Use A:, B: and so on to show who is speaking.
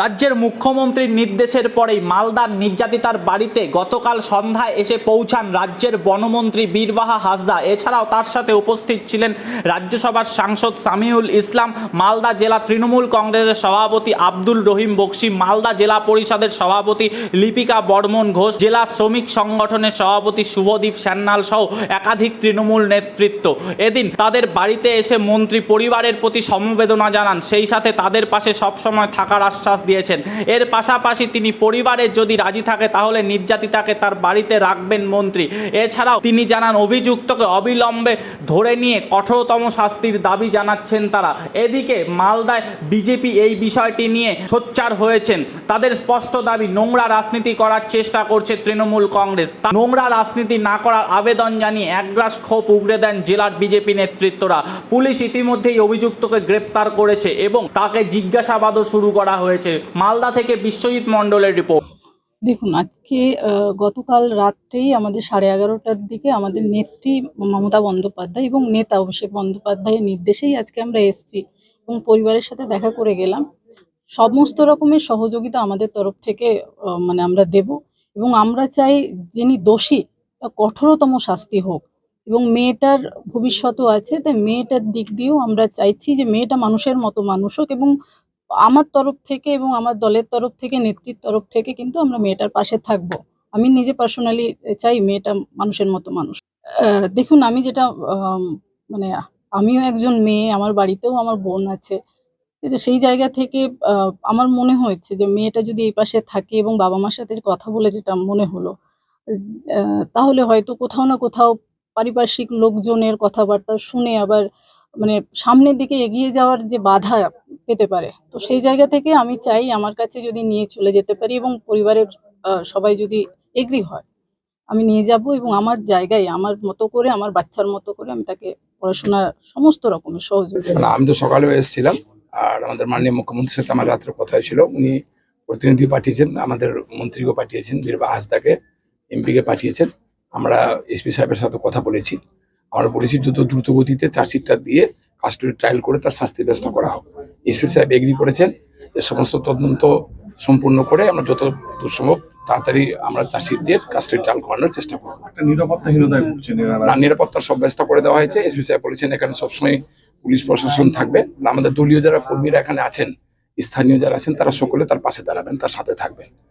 A: রাজ্যের মুখ্যমন্ত্রীর নির্দেশের পরেই মালদার নির্যাতিতার বাড়িতে গতকাল সন্ধ্যায় এসে পৌঁছান রাজ্যের বনমন্ত্রী বীরবাহা হাসদা। এছাড়াও তার সাথে উপস্থিত ছিলেন রাজ্যসভার সাংসদ সামিউল ইসলাম, মালদা জেলা তৃণমূল কংগ্রেসের সভাপতি আব্দুল রহিম বক্সি, মালদা জেলা পরিষদের সভাপতি লিপিকা বর্মন ঘোষ, জেলা শ্রমিক সংগঠনের সভাপতি শুভদীপ সান্যাল সহ একাধিক তৃণমূল নেতৃত্ব। এদিন তাদের বাড়িতে এসে মন্ত্রী পরিবারের প্রতি সমবেদনা জানান। সেই সাথে তাদের পাশে সবসময় থাকার আশ্বাস দিয়েছেন। এর পাশাপাশি তিনি পরিবারের যদি রাজি থাকে, তাহলে নির্যাতিতাকে তার বাড়িতে রাখবেন মন্ত্রী। এছাড়াও তিনি জানান, অভিযুক্তকে অবিলম্বে ধরে নিয়ে কঠোরতম শাস্তির দাবি জানাচ্ছেন তারা। এদিকে মালদায় বিজেপি এই বিষয়টি নিয়ে সোচ্চার হয়েছেন। তাদের স্পষ্ট দাবি, নোংরা রাজনীতি করার চেষ্টা করছে তৃণমূল কংগ্রেস। নোংরা রাজনীতি না করার আবেদন জানিয়ে একগ্রাস ক্ষোভ উগড়ে দেন জেলার বিজেপি নেতৃত্বরা। পুলিশ ইতিমধ্যেই অভিযুক্তকে গ্রেপ্তার করেছে এবং তাকে জিজ্ঞাসাবাদও শুরু করা হয়েছে। মালদা থেকে বিশ্বজিৎ মণ্ডলের রিপোর্ট
B: দেখুন, আজকে গতকাল রাত্রেই আমাদের সাড়ে এগারোটার দিকে আমাদের নেত্রী মমতা বন্দ্যোপাধ্যায় এবং নেতা অভিষেক বন্দ্যোপাধ্যায়ের নির্দেশেই আজকে আমরা এসেছি এবং পরিবারের সাথে দেখা করে গেলাম। সমস্ত রকমের সহযোগিতা আমাদের তরফ থেকে মানে আমরা দেব এবং আমরা চাই যিনি দোষী তা কঠোরতম শাস্তি হোক এবং মেয়েটার ভবিষ্যৎও আছে, তাই মেয়েটার দিক দিয়েও আমরা চাইছি যে মেয়েটা মানুষের মতো মানুষ হোক এবং আমার তরফ থেকে এবং আমার দলের তরফ থেকে নেত্রীর তরফ থেকে কিন্তু আমরা মেয়েটার পাশে থাকব। আমি নিজে পার্সোনালি চাই মেয়েটা মানুষের মতো মানুষ। দেখুন, আমি যেটা মানে আমিও একজন মেয়ে, আমার বাড়িতেও আমার বোন আছে। সেই জায়গা থেকে আমার মনে হয়েছে যে মেয়েটা যদি এই পাশে থাকে এবং বাবা মার সাথে কথা বলে যেটা মনে হলো তাহলে হয়তো কোথাও না কোথাও পারিপার্শ্বিক লোকজনের কথাবার্তা শুনে আবার মানে সামনের দিকে এগিয়ে যাওয়ার যে বাধা পেতে পারে। তো সেই জায়গা থেকে আমি চাই আমার কাছে যদি নিয়ে চলে যেতে পারি এবং পরিবারের সবাই যদি এগ্রি হয়, আমি নিয়ে যাব এবং আমার জায়গায়, আমার মতো করে, আমার বাচ্চার মতো করে আমি তাকে পড়াশোনার সমস্ত রকমের সহযোগিতা
C: আমি তো সকালেও এসেছিলাম। আর আমাদের মাননীয় মুখ্যমন্ত্রীর সাথে আমার রাত্রে কথা হয়েছিল। উনি প্রতিনিধি পাঠিয়েছেন, আমাদের মন্ত্রীকে পাঠিয়েছেন বীরবা হাসদাকে, এমপিকে পাঠিয়েছেন। আমরা এসপি সাহেবের সাথে কথা বলেছি। আমরা বলেছি, দ্রুত দ্রুত গতিতে চার্জশিটটা দিয়ে কাস্টডি ট্রায়াল করে তার শাস্তি ব্যবস্থা করা হোক। এসপি সাহেব এগ্রি করেছেন যে সমস্ত তদন্ত সম্পূর্ণ করে আমরা যত দূর সম্ভব তাড়াতাড়ি আমরা চাষিদের কাজটি চাল করানোর চেষ্টা করব। না নিরাপত্তার সব ব্যবস্থা করে দেওয়া হয়েছে। এসপি সাহেব বলেছেন এখানে সবসময় পুলিশ প্রশাসন থাকবে। আমাদের দলীয় যারা কর্মীরা এখানে আছেন স্থানীয় যারা আছেন তারা সকলে তার পাশে দাঁড়াবেন তার সাথে থাকবেন।